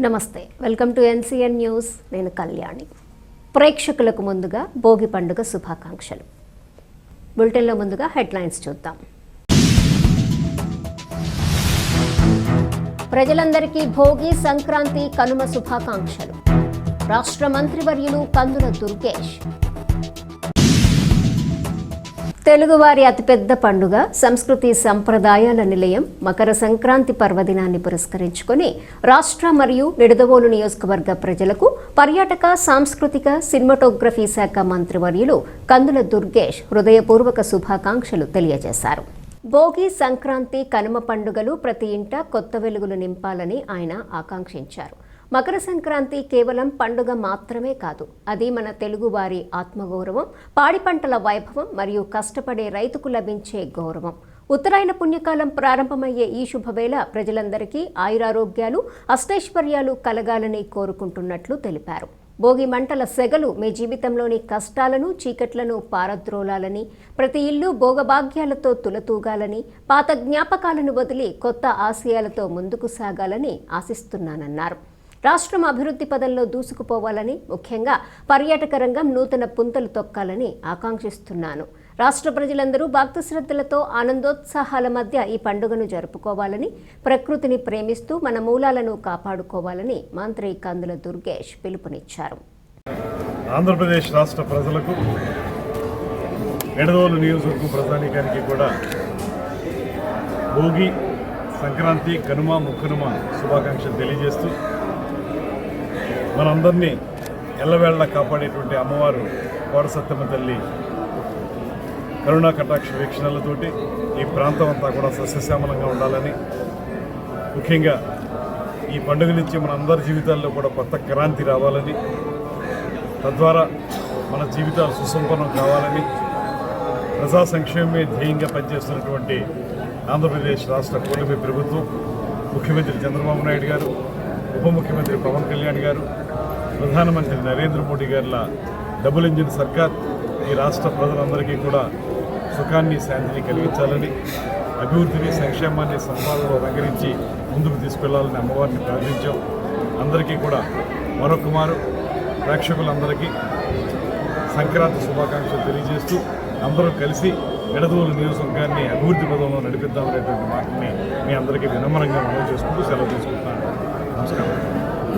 నమస్తే welcome to NCN news. నేను కళ్యాణి. ప్రేక్షకులకు ముందుగా భోగి పండుగ శుభాకాంక్షలు. బులెటిన్లో ముందుగా హెడ్లైన్స్ చూద్దాం. ప్రజలందరికీ భోగి సంక్రాంతి కనుమ శుభాకాంక్షలు. రాష్ట్ర మంత్రివర్యులు కందుల దుర్గేష్. తెలుగువారి అతిపెద్ద పండుగ సంస్కృతి సంప్రదాయాల నిలయం మకర సంక్రాంతి పర్వదినాన్ని పురస్కరించుకొని రాష్ట్ర మరియు నిడదవోలు నియోజకవర్గ ప్రజలకు పర్యాటక సాంస్కృతిక సినిమాటోగ్రఫీ శాఖ మంత్రివర్యులు కందుల దుర్గేష్ హృదయపూర్వక శుభాకాంక్షలు తెలియజేశారు. భోగి సంక్రాంతి కనుమ పండుగలు ప్రతి ఇంట కొత్త వెలుగులు నింపాలని ఆయన ఆకాంక్షించారు. మకర సంక్రాంతి కేవలం పండుగ మాత్రమే కాదు అది మన తెలుగువారి ఆత్మగౌరవం పాడి పంటల వైభవం మరియు కష్టపడే రైతుకు లభించే గౌరవం. ఉత్తరాయణ పుణ్యకాలం ప్రారంభమయ్యే ఈ శుభవేళ ప్రజలందరికీ ఆయురారోగ్యాలు అష్టైశ్వర్యాలు కలగాలని కోరుకుంటున్నట్లు తెలిపారు. భోగి మంటల సెగలు మీ జీవితంలోని కష్టాలను చీకట్లను పారద్రోలాలని ప్రతి ఇల్లు భోగభాగ్యాలతో తులతూగాలని పాత జ్ఞాపకాలను వదిలి కొత్త ఆశయాలతో ముందుకు సాగాలని ఆశిస్తున్నానన్నారు. రాష్ట్రం అభివృద్ధి పదంలో దూసుకుపోవాలని ముఖ్యంగా పర్యాటక రంగం నూతన పుంతలు తొక్కాలని ఆకాంక్షిస్తున్నాను. రాష్ట్ర ప్రజలందరూ భక్తశ్రద్ధలతో ఆనందోత్సాహాల మధ్య ఈ పండుగను జరుపుకోవాలని ప్రకృతిని ప్రేమిస్తూ మన మూలాలను కాపాడుకోవాలని మంత్రి కందుల దుర్గేష్ పిలుపునిచ్చారు. ఆంధ్రప్రదేశ్ రాష్ట్ర ప్రజలకు ఎడదోలు నియోజకవర్గం ప్రజానీకానికి కూడా భోగి సంక్రాంతి కనుమ ముక్కనుమ శుభాకాంక్షలు తెలియజేస్తూ మనందరినీ ఎల్లవేళ కాపాడేటువంటి అమ్మవారు కోరసత్తమ్మ తల్లి కరుణా కటాక్ష వీక్షణలతోటి ఈ ప్రాంతం అంతా కూడా సస్యశ్యామలంగా ఉండాలని ముఖ్యంగా ఈ పండుగ నుంచి మన అందరి జీవితాల్లో కూడా కొత్త క్రాంతి రావాలని తద్వారా మన జీవితాలు సుసంపన్నం కావాలని ప్రజా సంక్షేమమే ధ్యేయంగా పనిచేస్తున్నటువంటి ఆంధ్రప్రదేశ్ రాష్ట్ర కూటమి ప్రభుత్వం ముఖ్యమంత్రి చంద్రబాబు నాయుడు గారు ఉప ముఖ్యమంత్రి పవన్ కళ్యాణ్ గారు ప్రధానమంత్రి నరేంద్ర మోడీ గారిల డబుల్ ఇంజిన్ సర్కార్ ఈ రాష్ట్ర ప్రజలందరికీ కూడా సుఖాన్ని శాంతిని కలిగించాలని అభివృద్ధిని సంక్షేమాన్ని సంపాదనలో రంగరించి ముందుకు తీసుకెళ్ళాలని అమ్మవారిని ప్రార్థించాం. అందరికీ కూడా మరొకమారు ప్రేక్షకులందరికీ సంక్రాంతి శుభాకాంక్షలు తెలియజేస్తూ అందరూ కలిసి ఎడదోలు నియోజకవర్గాన్ని అభివృద్ధి పదంలో నడిపిద్దామనేటువంటి మాటని మీ అందరికీ వినమ్రంగా మనవి చేసుకుంటూ సెలవు తీసుకుంటున్నాను. നമസ്കാരം